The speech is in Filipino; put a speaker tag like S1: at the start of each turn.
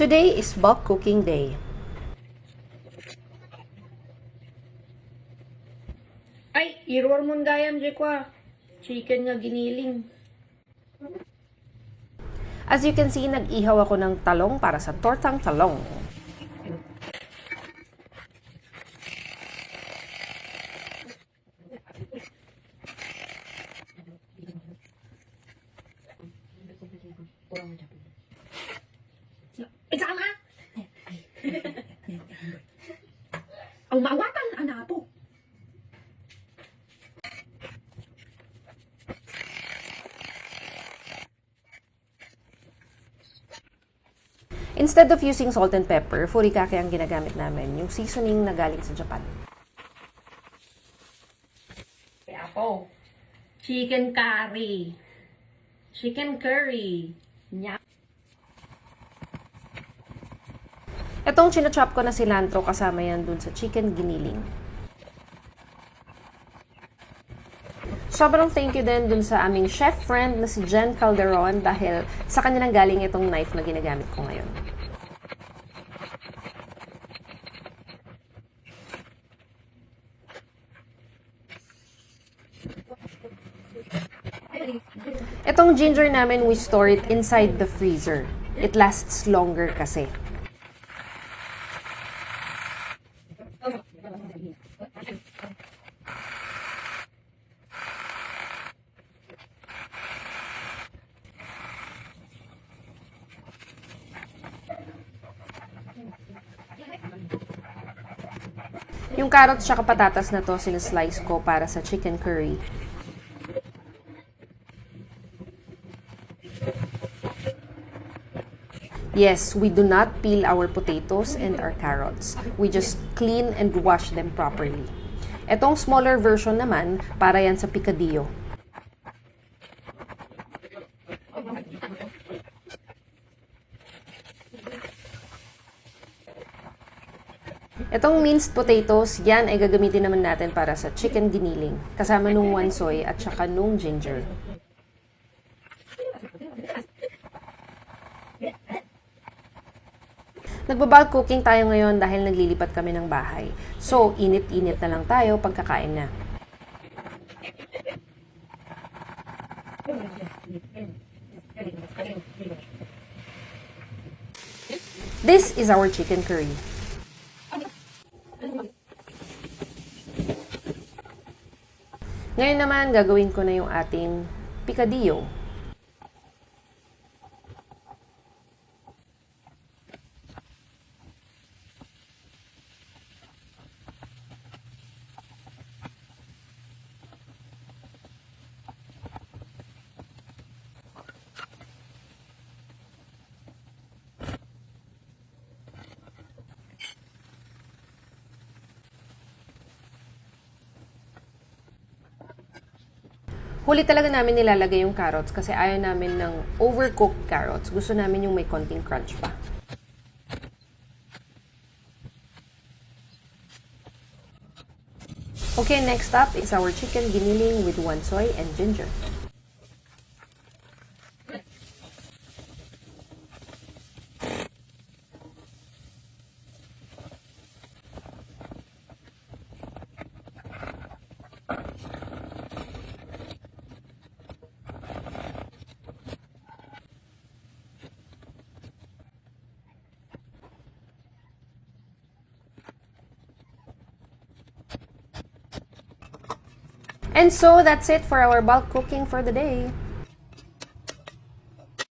S1: Today is bulk cooking day.
S2: Ay, iror mo gayam di kwa. Chicken nga giniling.
S1: As you can see, nag-ihaw ako ng talong para sa tortang talong.
S2: Ang maawatan, anak po.
S1: Instead of using salt and pepper, furikake ang ginagamit namin, yung seasoning na galing sa Japan.
S2: Kaya po. Chicken curry. Chicken curry. Nya.
S1: Itong chinachop ko na cilantro kasama yan dun sa chicken giniling. Sobrang thank you din dun sa aming chef friend na si Jen Calderon dahil sa kanya nang galing itong knife na ginagamit ko ngayon. Itong ginger namin, we store it inside the freezer. It lasts longer kasi. Yung carrots tsaka patatas na to, sinaslice ko para sa chicken curry. Yes, we do not peel our potatoes and our carrots. We just clean and wash them properly. Etong smaller version naman, para yan sa picadillo. Itong minced potatoes, yan ay gagamitin naman natin para sa chicken giniling, kasama nung one soy at saka nung ginger. Nagbabal cooking tayo ngayon dahil naglilipat kami ng bahay. So, init-init na lang tayo pagkakain na. This is our chicken curry. Ngayon naman, gagawin ko na yung ating picadillo. Huli talaga namin nilalagay yung carrots kasi ayaw namin ng overcooked carrots. Gusto namin yung may konting crunch pa. Okay, next up is our chicken giniling with one soy and ginger. And so that's it for our bulk cooking for the day.